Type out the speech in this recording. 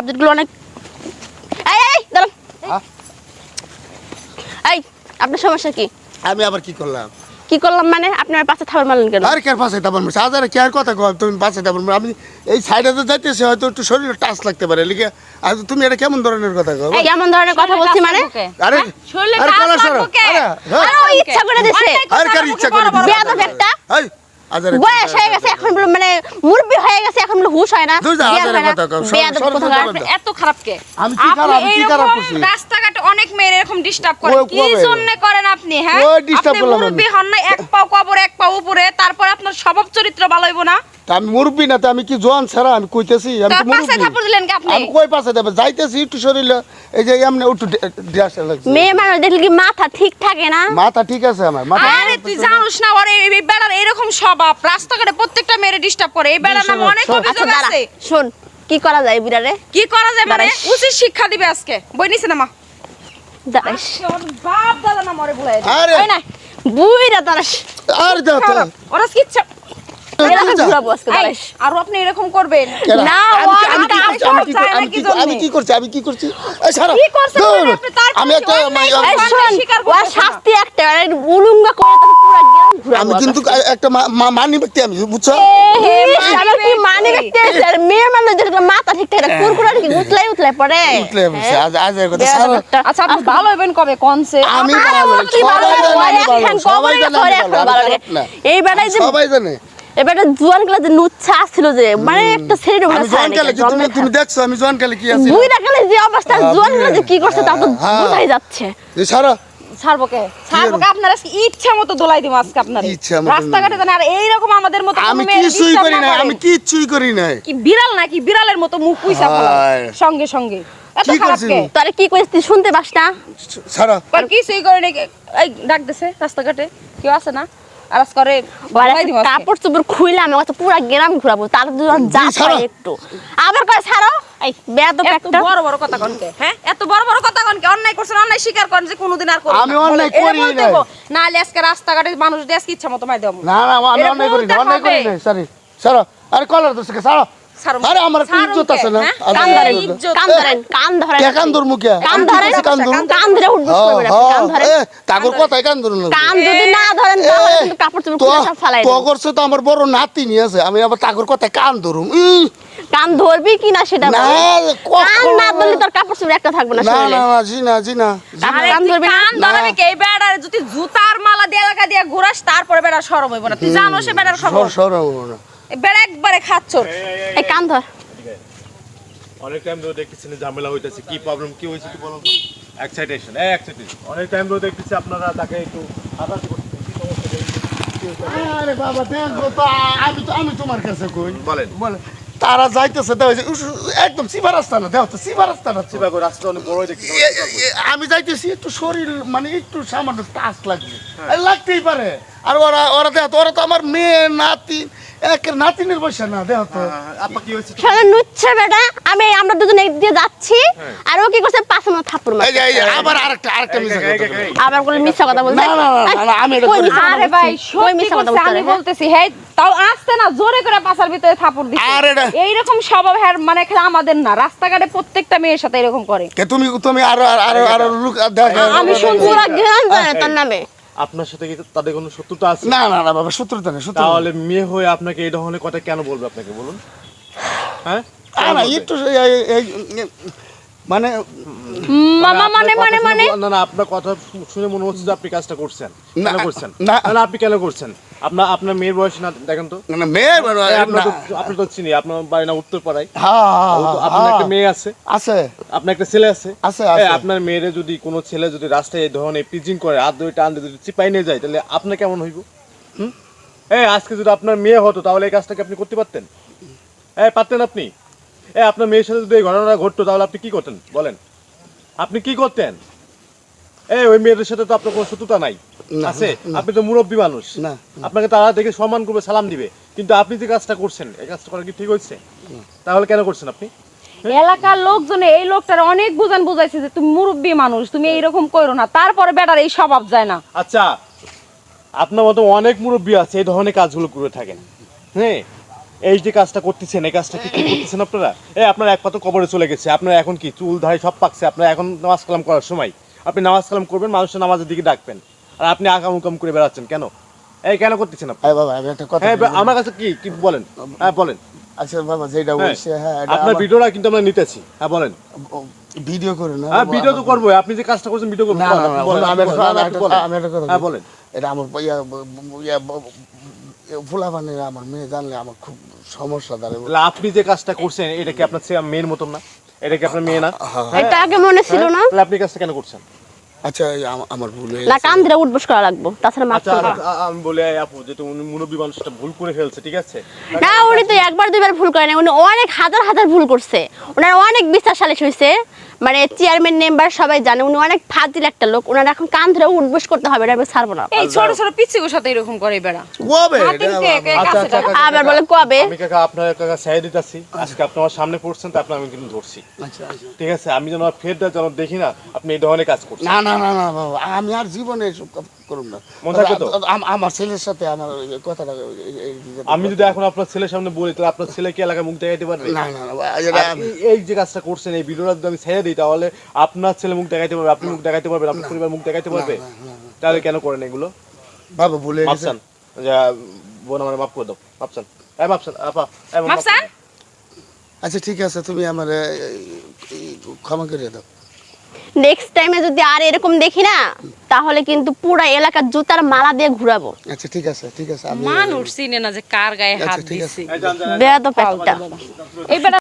সাবজেক্টগুলো অনেক এই এই দাঁড়ান হ্যাঁ? এই আপনার সমস্যা কি? আমি আবার কি করলাম? কি করলাম মানে আপনার পাশে থাবার মারলেন কেন? আর কে পাশে তারপর হাজারে কে আর কথা কয়? তুমি পাশে তারপর আমি এই সাইডে তো যাইতেছি হয়তো একটু শরীরে টাচ লাগতে পারে। লিখে আর তুমি এটা কেমন ধরনের কথা কয়? এই কেমন ধরনের কথা বলছি মানে আরে শরীরে টাচ সরো। আরে হ্যাঁ। আরে ইচ্ছা করে দিছে। আর কার ইচ্ছা করে দিছে? বেয়াদব একটা। এই বয়স হয়ে গেছে এখন মানে মুরব্বি হয়ে গেছে এখন হুশ হয় না। হয় এত খারাপ কে আমি কি খারাপ? আমি কি খারাপ করছি? রাস্তাঘাটে অনেক মেয়ের এরকম ডিস্টার্ব করে কি জন্য করেন আপনি হ্যাঁ? কই আপনি মুরব্বি হন না এক পাও কবর এক পাও উপরে তারপর আপনার স্বভাব চরিত্র ভালো হইব না? তা আমি মুরব্বি না তো আমি কি জোয়ান ছাড়া? আমি কইতেছি আমি তা মুরব্বি? থাপড় দিলেন কি আপনি? আমি কই পাশে দেবে যাইতেছি একটু শরীরে এই যে এমনি একটু ড্রেস লাগছে। মেয়ে মানুষ দেখলে কি মাথা ঠিক থাকে না? মাথা ঠিক আছে আমার মাথা আরে তুই জানোস না ওর এই এই এরকম স্বভাব রাস্তাঘাটে প্রত্যেকটা মেয়ের ডিস্টার্ব করে এই বেড়ার নামে অনেক শোনো। আচ্ছা অভিযোগ আছে শোন কি করা যায় বিড়ারে কি করা যায় মানে। উচিত শিক্ষা দিবে আজকে। বই নিছে না মা? দাঁড়াস। বাপ দাদা না মরে বলে আরে! না বুইরা দাঁড়াস। আর তো ওরা কিচ্ছা এরকম ঘুরাবো আজকে দাঁড়াস আর আপনি এরকম করবেন? না, আমি কি- করছি? কি করছি। মানে? একটা। শাস্তি একটা উলুঙ্গা করে কিন্তু একটা মানি ব্যক্তি আমি বুঝছ? মানি ব্যক্তি। মানে মেয়ে মানুষ মাথা ঠিক থাকে কুরকুরা কি উতলাই উতলাই পড়ে। উঠলে বলছে, আজ আজ এর কথা। বেয়াদব সারা একটা। আচ্ছা আপনি ভালো হইবেন কবে? কনসে? আমি ভালো সবাই জানে সবাই জানে এই বেটাই সবাই জানে। এবারে জোয়ানগুলা যে নুচ্ছা ছিল যে মানে একটা ছেড়ে আমি জোয়ান কালে তুমি তুমি দেখছ আমি জোয়ান কালে কি আছি বুই রাখালে যে অবস্থা হ্যাঁ, জোয়ানগুলা যে কি করছে তা তো হ্যাঁ। বোঝাই যাচ্ছে। এই সারা। আপনার ইচ্ছা মতো দোলাই দিব আজকে আপনার। ইচ্ছা মতো রাস্তাঘাটে জানেন আর এইরকম আমাদের মতো আমি কিছুই করি না আমি কিচ্ছুই করি নাই। কি বিড়াল নাকি? বিড়ালের মতো মুখ পুইসা ফেলা। সঙ্গে সঙ্গে। এত কি খারাপ করছি? কে? তারে কি কইছিস তুই শুনতে পাস না? সারা। কিছুই করে নাকি এই ডাক দেছে রাস্তাঘাটে। কেউ আছে না? আর আজ করে। কাপড় চোপড় খুইলাম আমার তো পুরা গ্রাম ঘুরাবো তার দুজন যা ছাড়ো। একটু। আবার কয় ছাড়ো? এই বেয়া তো একটা। বড় বড় কথা কনকে হ্যাঁ? এত বড় বড় কথা কনকে অন্যায় করছেন অন্যায় স্বীকার করেন যে কোনোদিন আর করব আমি অন্যায় করি না না আজকে রাস্তাঘাটে মানুষ দেশ কি ইচ্ছা মতো মাই দেব না না আমি অন্যায় করি না অন্যায় করি না সরি ছাড়ো আরে কলার দোষকে ছাড়ো। আরে আমার একটা ইজ্জত আছে না? হ্যাঁ? কান ধরেন কান ধরেন কান ধরেন। কে কান ধর মুখে? কান আমি ধরেন কান ধর কান ধরে উঠবুস করবে কান ধরেন তাগর কথাই কান ধরুন কান যদি না ধরেন তাহলে কিন্তু কাপড় চোপড় খুলে সব ফালাই তো। করছে তো আমার বড় নাতিনি আছে। আমি আবার তাগর কথায় কান ধরুম। কান ধরবি কিনা সেটা না কান না ধরলে তোর কাপড় চোপড় একটা থাকবে না না না না জি না জি না না। কান ধরবি না? কান ধরাবি কে? বেড়ার যদি জুতার মালা দিয়ে এলাকা দিয়ে ঘুরাস তারপরে বেড়া সরম হইব না। তুই জানো সে বেড়ার খবর না। এই একবারে খাচ্ছর এই কান ধর। অনেক টাইম ধরে দেখতেছি ঝামেলা হইতেছে কি প্রবলেম কি হয়েছে কি বলো তো। এক্সাইটেশন এক্সাইটেশন অনেক টাইম ধরে দেখতেছি আপনারা তাকে একটু হাতাহাতি করতেছেন কি সমস্যা আরে বাবা দেখো তো আমি তো আমি তোমার কাছে কই। বলেন। বলে তারা যাইতেছে একদম সিবা রাস্তা না দেখো তো সিবা রাস্তা না তো। রাস্তা অনেক বড় আমি যাইতেছি একটু শরীর মানে একটু সামান্য টাচ লাগবে। লাগতেই পারে। আর ওরা ওরা দেখো ওরা তো আমার মেয়ে নাতি এক নাতিনের বয়সে না দেখো তো। আপা কি হয়েছে? সারা নুচ্ছে বেটা আমি আমরা দুজন এক দিয়ে যাচ্ছি আর ও কি করছে? পাশে মতো থাপ্পড় মারছে এই যে আবার আরেকটা আরেকটা মিশা এই, এই, কথা এই, বলে। এই। আবার বলে মিথ্যা কথা বলছে? না, না, না, না, না, আমি এটা কই করি মিথ্যা না। কথা আরে ভাই বলছি? কই কথা বলছে? আমি হ্যাঁ? বলতেছি তাও আসছে না জোরে করে ভিতরে আর এটা- এইরকম স্বভাব হ্যাঁ মানে খেলা আমাদের না। রাস্তাঘাটে প্রত্যেকটা মেয়ের সাথে এরকম করে। কে তুমি তুমি আরও আরও আরও লোক দেখো আমি শুনছি তার নামে। আপনার সাথে কি তাদের কোনো শত্রুতা আছে? না না না বাবা শত্রুতা তাহলে মেয়ে হয়ে আপনাকে এই ধরনের কথা কেন বলবে আপনাকে বলুন? হ্যাঁ? না একটু মানে মামা মানে মানে কথা মানে না না আপনার কথা শুনে মনে হচ্ছে যে আপনি কাজটা করছেন। না, কেন করছেন? না। না না আপনি কেন করছেন? আপনার আপনার মেয়ের বয়স না দেখেন তো। না, মেয়ে এই তো আপনি তো চিনি আপনার বাড়ি না উত্তর পাড়ায় হ্যাঁ, হ্যাঁ, আপনার একটা হ্যাঁ। মেয়ে আছে। আছে। আপনার একটা ছেলে আছে। আছে, আছে। আপনার মেয়েরে যদি কোনো ছেলে যদি রাস্তায় এই ধরনের পিজিং করে হাত ধরে টান যদি চিপাই নিয়ে যায় তাহলে আপনার কেমন হইব? হুম? এই আজকে যদি আপনার মেয়ে হতো তাহলে এই কাজটাকে আপনি করতে পারতেন? এই পারতেন আপনি? এই আপনার মেয়ের সাথে যদি এই ঘটনাটা ঘটতো তাহলে আপনি কি করতেন? বলেন। আপনি কি করতেন? এই ওই মেয়েদের সাথে তো আপনার কোনো শত্রুতা নাই। আছে? আপনি তো মুরব্বী মানুষ। না, আপনাকে তারা দেখে সম্মান করবে সালাম দিবে। কিন্তু আপনি যে কাজটা করছেন এই কাজটা করা কি ঠিক হয়েছে? তাহলে কেন করছেন আপনি? এলাকার লোকজনে এই লোকটার অনেক বুঝান বুঝাইছে যে তুমি মুরব্বী মানুষ তুমি এইরকম করো না। তারপরে বেটার এই স্বভাব যায় না। আচ্ছা আপনার মতো অনেক মুরব্বী আছে এই ধরনের কাজগুলো করে থাকেন। হ্যাঁ? এই যে কাজটা করতেছেন এই কাজটা কি করতেছেন আপনারা? এই আপনার এক পাতো কবরে চলে গেছে। আপনার এখন কি চুল ধারে সব পাকছে। আপনার এখন নামাজ কালাম করার সময়। আপনি নামাজ কালাম করবেন মানুষের নামাজের দিকে ডাকবেন। আর আপনি আকাম উকাম করে বেড়াচ্ছেন কেন? এই কেন করতেছেন আপনি? হ্যাঁ বাবা আমি একটা কথা হ্যাঁ আমার কাছে কি? কি বলেন? হ্যাঁ বলেন। আচ্ছা বাবা যেটা হ্যাঁ, বলছে হ্যাঁ আপনার ভিডিওটা কিন্তু আমরা নিতেছি। হ্যাঁ বলেন। ভিডিও করে না হ্যাঁ ভিডিও তো করব আপনি যে কাজটা করছেন ভিডিও করব আমি একটা- কথা হ্যাঁ বলেন। এটা আমার ইয়া আমার মেয়ে জানলে আমার খুব সমস্যা দাঁড়াবে। আপনি যে কাজটা করছেন এটা কি আপনার মেয়ের মতন না? এটা কি আপনার মেয়ে না? এটা আগে মনে ছিল না। তাহলে আপনি কাজটা কেন করছেন? আচ্ছা আমার ভুল হয়ে না। কান ধরে উঠবস করা লাগবো তাছাড়া মাফ আচ্ছা আমি বলে আপু যে তুমি মুরব্বী মানুষটা ভুল করে ফেলছে ঠিক আছে? না উনি তো একবার দুইবার ভুল করেন উনি অনেক হাজার হাজার ভুল করছে। ওনার অনেক সালিশ হয়েছে। মানে চেয়ারম্যান মেম্বার সবাই জানে উনি অনেক ফাজিল একটা লোক। ওনার এখন কান ধরে উঠবস করতে হবে এটা আমি ছাড়বো না। এই ছোট ছোট পিচ্ছিগুর সাথে এরকম করে বেড়া। কবে? আচ্ছা, আচ্ছা। আবার বলে কবে? আমি কাকা আপনার কাকা সাইড দিতেছি। আজকে আপনি আমার সামনে পড়ছেন তারপর আমি কিন্তু ধরছি। আচ্ছা ঠিক আছে আমি যেন আর ফের যেন দেখি না আপনি এই ধরনের কাজ করছেন। না না না না না বাবা আমি আর জীবনে এসব করুন না। আমার ছেলের সাথে আমার কথাটা আমি যদি এখন আপনার ছেলের সামনে বলি তাহলে আপনার ছেলে কি এলাকায় মুখ দেখাইতে পারবে? না না এই- যে কাজটা করছেন এই ভিডিওটা যদি আমি ছেড়ে দিই তাহলে আপনার ছেলে মুখ দেখাইতে পারবে আপনি মুখ দেখাইতে পারবেন আপনার পরিবার মুখ দেখাইতে পারবে। তাহলে কেন করেন এগুলো? বাবা ভুলে গেছে। মাপসান যা বোন আমার মাফ করে দাও। মাপসান এই মাপসান আপা মাপসান? আচ্ছা ঠিক আছে তুমি আমার ক্ষমা করে দাও। নেক্সট টাইমে যদি আর এরকম দেখি না তাহলে কিন্তু পুরো এলাকার জুতার মালা দিয়ে ঘুরাবো। আচ্ছা ঠিক আছে ঠিক আছে মান মানুষ চিনে না যে কার গায়ে হাত দিছি। বেড়া তো একটা